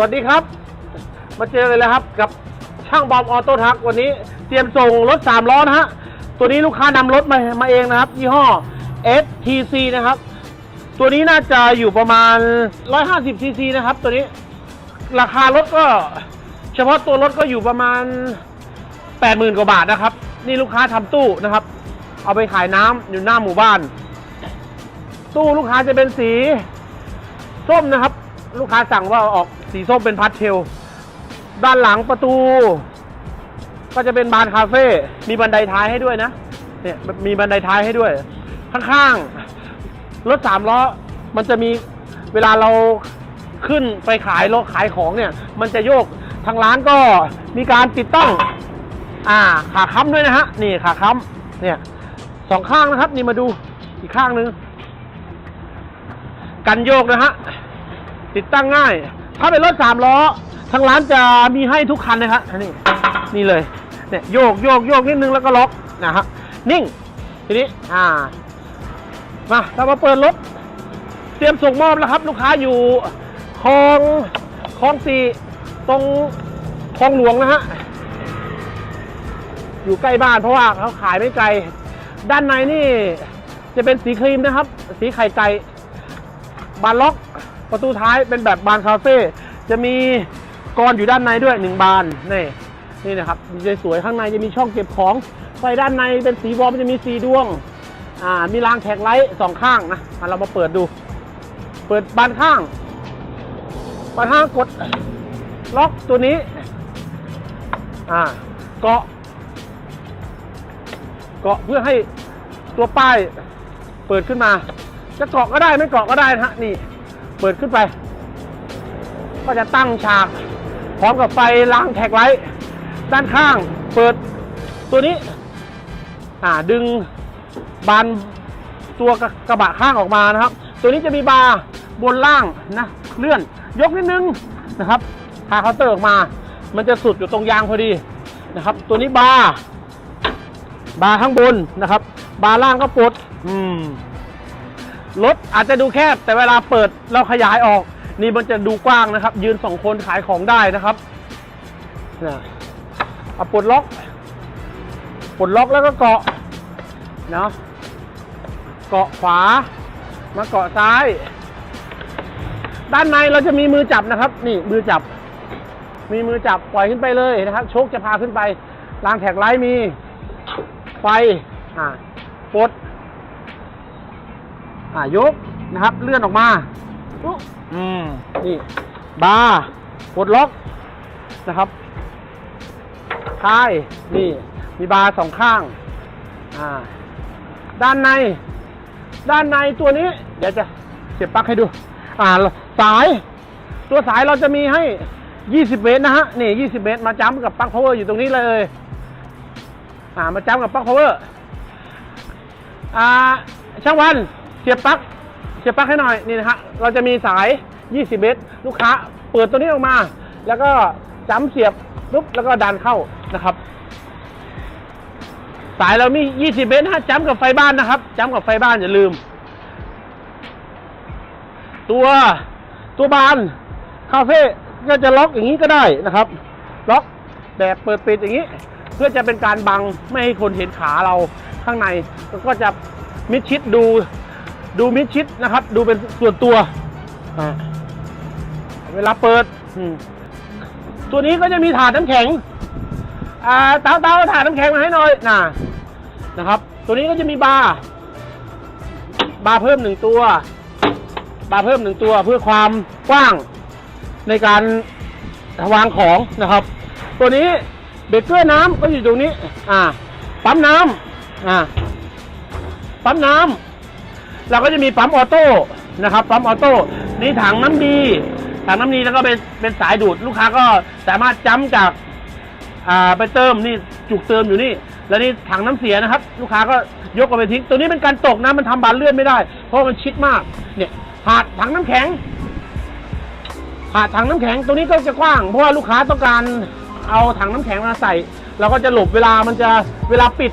วัสดีครับ มาเจอเลยแล้วครับ กับช่างบอมออโต้ทักวันนี้เตรียมส่งรถสามล้อนะฮะตัวนี้ลูกค้านำรถมามาเองนะครับยี่ห้อ STC นะครับ ตัวนี้น่าจะอยู่ประมาณ 150 cc นะครับ ตัวนี้ราคารถก็ เฉพาะตัวรถก็อยู่ประมาณ 80,000 กว่าบาทนะครับ นี่ลูกค้าทำตู้นะครับ เอาไปขายน้ำอยู่หน้าหมู่บ้าน ตู้ลูกค้าจะเป็นสีส้มนะครับ ลูกค้าสั่งว่าออกสีส้มเป็นพัดเทล ด้านหลังประตู ก็จะเป็นบานคาเฟ่ มีบันไดท้ายให้ด้วยนะ เนี่ยมีบันไดท้ายให้ด้วย ข้างๆ รถสามล้อ มันจะมีเวลาเราขึ้นไปขายรถขายของเนี่ย มันจะโยก ทางร้านก็มีการติดตั้ง อ่า ขาค้ำด้วยนะฮะ นี่ขาค้ำเนี่ยสองข้างนะครับ นี่มาดูอีกข้างหนึ่งกันโยกนะฮะ ติดตั้งง่าย ถ้าเป็นรถสามล้อทางร้านจะมีให้ทุกคันนะครับนนี่นี่เลยเนี่ยโยกโยกโยกนิดนึงแล้วก็ล็อกนะฮะนิ่งทีนี้อ่ามาเรามาเปิดรถเตรียมส่งมอบแล้วครับ ลูกค้าอยู่คลองคลองสี่ตรงคลองหลวงนะฮะอยู่ใกล้บ้านเพราะว่าเขาขายไม่ไกล ด้านในนี่จะเป็นสีครีมนะครับ สีไข่ไก่บานล็อก ประตูท้ายเป็นแบบบานคาเฟ่จะมีกรออยู่ด้านในด้วยหนึ่งบานนี่นี่นะครับจะสวยข้างในจะมีช่องเก็บของไฟด้านในเป็นสีวอลมันจะมีสีดวงอ่ามีรางแท็กไลท์สองข้างนะอะเรามาเปิดดู เปิดบานข้างบานข้างกดล็อกตัวนี้อ่าเกาะเกาะเพื่อให้ตัวป้ายเปิดขึ้นมา จะเกาะก็ได้ไม่เกาะก็ได้นะฮะนี่ เปิดขึ้นไป ก็จะตั้งฉาก พร้อมกับไฟล้างแท็กไลท์ด้านข้างเปิดตัวนี้ อ่าดึงบานตัวกระกระบะข้างออกมานะครับ ตัวนี้จะมีบาร์บนล่างนะเลื่อนยกนิดนึงนะครับพาเคาน์เตอร์ออกมา มันจะสุดอยู่ตรงยางพอดีนะครับ ตัวนี้บาร์บาร์ข้างบนนะครับ บาร์ล่างก็ปลดอืม รถอาจจะดูแคบแต่เวลาเปิดเราขยายออก นี่มันจะดูกว้างนะครับ ยืนสองคนขายของได้นะครับนะเอาปลดล็อกปลดล็อกแล้วก็เกาะเนาะเกาะขวา มาเกาะซ้าย ด้านในเราจะมีมือจับนะครับ นี่มือจับ มีมือจับปล่อยขึ้นไปเลยนะครับ โชคจะพาขึ้นไปรางแท็กไลท์มีไฟอ่าปลด อ่ายกนะครับ เลื่อนออกมาอุ๊อืมนี่บาร์ปลดล็อกนะครับท้ายนี่มีบาร์สองข้างอ่าด้านใน ด้านในตัวนี้ เดี๋ยวจะเสียบปลั๊กให้ดู อ่าสาย ตัวสายเราจะมีให้ 20 เมตรนะฮะนี่20 เมตร มาจ้ำกับปลั๊กพาวเวอร์อยู่ตรงนี้เลยอ่ามาจ้ำกับปลั๊กพาวเวอร์อ่าช่างวัน เสียบปลั๊กเสียบปลั๊กให้หน่อยนี่นะฮะเราจะมีสาย 20 เมตร ลูกค้าเปิดตัวนี้ออกมา แล้วก็จ้ำเสียบปุ๊บแล้วก็ดันเข้านะครับ สายเรามี 20 เมตรฮะจ้ำกับไฟบ้านนะครับจ้ำกับไฟบ้านอย่าลืม ตัวตัวบานคาเฟ่ก็จะล็อกอย่างนี้ก็ได้นะครับ ล็อกแบบเปิดปิดอย่างนี้ เพื่อจะเป็นการบังไม่ให้คนเห็นขาเราข้างในก็จะมิดชิดดู ดูมิดชิดนะครับ ดูเป็นส่วนตัว เวลาเปิด ตัวนี้ก็จะมีถาดน้ำแข็งอ่าเตาเตาถาดน้ำแข็งมาให้หน่อยนะนะครับ ตัวนี้ก็จะมีบาร์บาร์เพิ่มหนึ่งตัว บาร์เพิ่มหนึ่งตัวเพื่อความกว้างในการวางของนะครับ ตัวนี้เบเกอร์น้ำก็อยู่ตรงนี้ อ่า ปั๊มน้ำอ่า ปั๊มน้ำ เราก็จะมีปั๊มออโต้นะครับปั๊มออโต้นี่ถังน้ำดี ถังน้ำดีแล้วก็เป็นเป็นสายดูดลูกค้าก็สามารถจ้ำจากอ่าไปเติมนี่จุกเติมอยู่นี่ แล้วนี่ถังน้ำเสียนะครับ ลูกค้าก็ยกเอาไปทิ้ง ตัวนี้เป็นการตกนะมันทำบานเลื่อนไม่ได้ เพราะมันชิดมากเนี่ยหาดถังน้ำแข็งหาดถังน้ำแข็งตัวนี้ก็จะกว้าง เพราะว่าลูกค้าต้องการเอาถังน้ำแข็งมาใส่เราก็จะหลบเวลามันจะเวลาปิด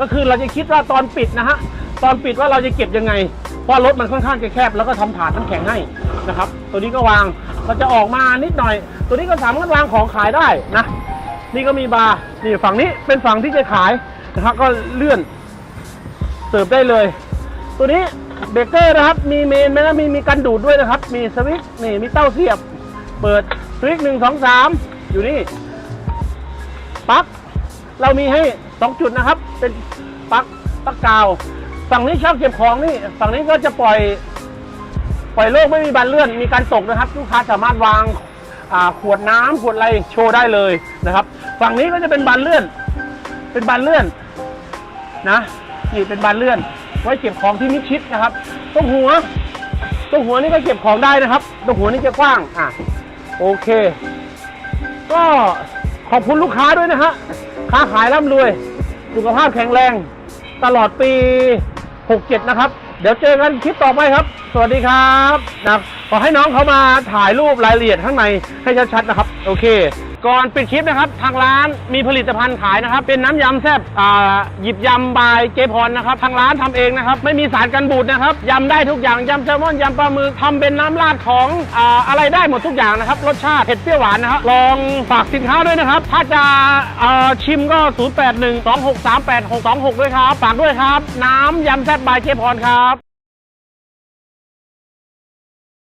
ก็คือเราจะคิดว่าตอนปิดนะฮะ ตอนปิดว่าเราจะเก็บยังไง เพราะรถมันค่อนข้างจะแคบแล้วก็ทำถาดน้ำแข็งให้นะครับ ตัวนี้ก็วางก็จะออกมานิดหน่อย ตัวนี้ก็สามารถวางของขายได้นะ นี่ก็มีบาร์นี่ฝั่งนี้เป็นฝั่งที่จะขายนะครับก็เลื่อนเสิร์ฟได้เลย ตัวนี้เบรกเกอร์นะครับ มีเมนไหมนะมีมีกันดูดด้วยนะครับ มีสวิตช์นี่มีเต้าเสียบ เปิดสวิตช์หนึ่งสองสามอยู่นี่ปลั๊กเรามีให้สองจุดนะครับ เป็นปลั๊กปลั๊กกาว ฝั่งนี้ช่องเก็บของนี่ฝั่งนี้ก็จะปล่อย ปล่อยโลกไม่มีบันเลื่อนมีการตกนะครับ ลูกค้าสามารถวางขวดน้ำขวดอะไรโชว์ได้เลยนะครับ ฝั่งนี้ก็จะเป็นบานเลื่อน เป็นบานเลื่อนนะนี่เป็นบานเลื่อน ไว้เก็บของที่มิดชิดนะครับตรงหัวตรงหัวนี่ก็เก็บของได้นะครับตรงหัวนี่จะกว้างอะโอเค ก็ขอบคุณลูกค้าด้วยนะฮะค้าขายร่ำรวย สุขภาพแข็งแรง ตลอดปี 67 นะครับ เดี๋ยวเจอกันคลิปต่อไปครับ สวัสดีครับนะขอให้น้องเขามาถ่ายรูปรายละเอียดข้างในให้ชัดๆนะครับ โอเค ก่อนปิดคลิปนะครับ ทางร้านมีผลิตภัณฑ์ขายนะครับ เป็นน้ำยำแซ่บอ่าหยิบยำบายเจพรนะครับ ทางร้านทำเองนะครับ ไม่มีสารกันบูดนะครับยำได้ทุกอย่างยำแซลมอนยำปลาหมึกทำเป็นน้ำราดของอ่าอะไรได้หมดทุกอย่างนะครับ รสชาติเผ็ดเปรี้ยวหวานนะครับลองฝากสินค้าด้วยนะครับ ถ้าจะอ่อชิมก็ 0812638626 ด้วยครับฝากด้วยครับ น้ำยำแซ่บบายเจพรครับ